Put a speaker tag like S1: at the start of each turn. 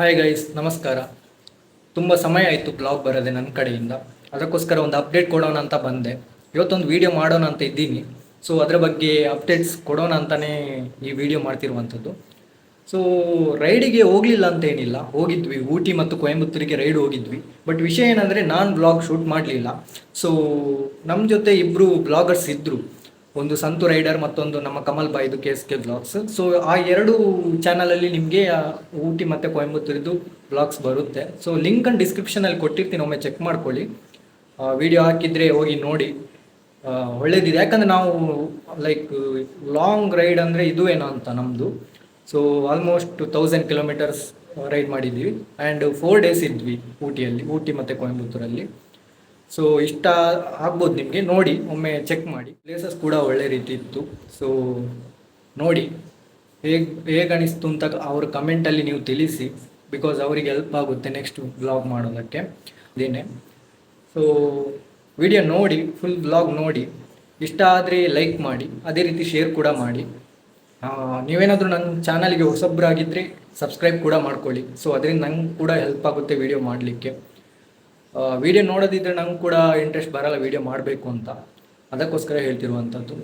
S1: Hi guys ನಮಸ್ಕಾರ. ತುಂಬ ಸಮಯ ಆಯಿತು ಬ್ಲಾಗ್ ಬರೋದೆ ನನ್ನ ಕಡೆಯಿಂದ. ಅದಕ್ಕೋಸ್ಕರ ಒಂದು ಅಪ್ಡೇಟ್ ಕೊಡೋಣ ಅಂತ ಬಂದೆ. ಇವತ್ತೊಂದು ವೀಡಿಯೋ ಮಾಡೋಣ ಅಂತ ಇದ್ದೀನಿ. ಸೊ ಅದರ ಬಗ್ಗೆ ಅಪ್ಡೇಟ್ಸ್ ಕೊಡೋಣ ಅಂತಲೇ ಈ ವಿಡಿಯೋ ಮಾಡ್ತಿರುವಂಥದ್ದು. ಸೊ ರೈಡಿಗೆ ಹೋಗಲಿಲ್ಲ ಅಂತ ಏನಿಲ್ಲ. ಹೋಗಿದ್ವಿ, ಊಟಿ ಮತ್ತು ಕೊಯಂಬತ್ತೂರಿಗೆ ರೈಡ್ ಹೋಗಿದ್ವಿ. ಬಟ್ ವಿಷಯ ಏನಂದರೆ ನಾನು ಬ್ಲಾಗ್ ಶೂಟ್ ಮಾಡಲಿಲ್ಲ. ಸೊ ನಮ್ಮ ಜೊತೆ ಇಬ್ಬರು ಬ್ಲಾಗರ್ಸ್ ಇದ್ದರು ಒಂದು ಸಂತು ರೈಡರ್ ಮತ್ತೊಂದು ನಮ್ಮ Kamal ಬಾಯ್ದು K S K vlogs. So ಆ ಎರಡು ಚಾನಲಲ್ಲಿ ನಿಮಗೆ ಊಟಿ ಮತ್ತು ಕೊಯಂಬತ್ತೂರಿದ್ದು ಬ್ಲಾಗ್ಸ್ ಬರುತ್ತೆ. ಸೊ ಲಿಂಕ್ ಅನ್ನು ಡಿಸ್ಕ್ರಿಪ್ಷನಲ್ಲಿ ಕೊಟ್ಟಿರ್ತೀನಿ, ಒಮ್ಮೆ ಚೆಕ್ ಮಾಡ್ಕೊಳ್ಳಿ. ವಿಡಿಯೋ ಹಾಕಿದರೆ ಹೋಗಿ ನೋಡಿ. ಒಳ್ಳೇದಿದೆ. ಯಾಕಂದರೆ ನಾವು ಲೈಕ್ ಲಾಂಗ್ ರೈಡ್ ಅಂದರೆ ಇದು ಏನೋ ಅಂತ ನಮ್ಮದು so almost thousand kilometers ride ಮಾಡಿದ್ವಿ ಆ್ಯಂಡ್ ಫೋರ್ ಡೇಸ್ ಇದ್ವಿ ಊಟಿಯಲ್ಲಿ, ಊಟಿ ಮತ್ತು ಕೊಯಂಬತ್ತೂರಲ್ಲಿ. ಸೊ ಇಷ್ಟ ಆಗ್ಬೋದು ನಿಮಗೆ. ನೋಡಿ, ಒಮ್ಮೆ ಚೆಕ್ ಮಾಡಿ. ಪ್ಲೇಸಸ್ ಕೂಡ ಒಳ್ಳೆ ರೀತಿ ಇತ್ತು. ಸೊ ನೋಡಿ, ಹೇಗ್, ಹೇಗೆ ಅನಿಸ್ತು ಅಂತ ಅವ್ರ ಕಮೆಂಟಲ್ಲಿ ನೀವು ತಿಳಿಸಿ ಬಿಕಾಸ್ ಅವರಿಗೆ ಹೆಲ್ಪ್ ಆಗುತ್ತೆ ನೆಕ್ಸ್ಟ್ ಬ್ಲಾಗ್ ಮಾಡೋದಕ್ಕೆ. ಅದೇನೆ. ಸೊ ವಿಡಿಯೋ ನೋಡಿ ಫುಲ್ ಬ್ಲಾಗ್ ನೋಡಿ. ಇಷ್ಟ ಆದರೆ ಲೈಕ್ ಮಾಡಿ. ಅದೇ ರೀತಿ ಶೇರ್ ಕೂಡ ಮಾಡಿ. ನೀವೇನಾದರೂ ನನ್ನ ಚಾನಲ್ಗೆ ಹೊಸೊಬ್ಬರಾಗಿದ್ದರೆ ಸಬ್ಸ್ಕ್ರೈಬ್ ಕೂಡ ಮಾಡ್ಕೊಳ್ಳಿ. ಸೊ ಅದರಿಂದ ನಂಗೆ ಕೂಡ ಹೆಲ್ಪ್ ಆಗುತ್ತೆ ವಿಡಿಯೋ ಮಾಡಲಿಕ್ಕೆ. ವಿಡಿಯೋ ನೋಡೋದಿದ್ರೆ ನಂಗೆ ಕೂಡ ಇಂಟ್ರೆಸ್ಟ್ ಬರಲ್ಲ ವಿಡಿಯೋ ಮಾಡಬೇಕು ಅಂತ. ಅದಕ್ಕೋಸ್ಕರ ಹೇಳ್ತಿರುವಂಥದ್ದು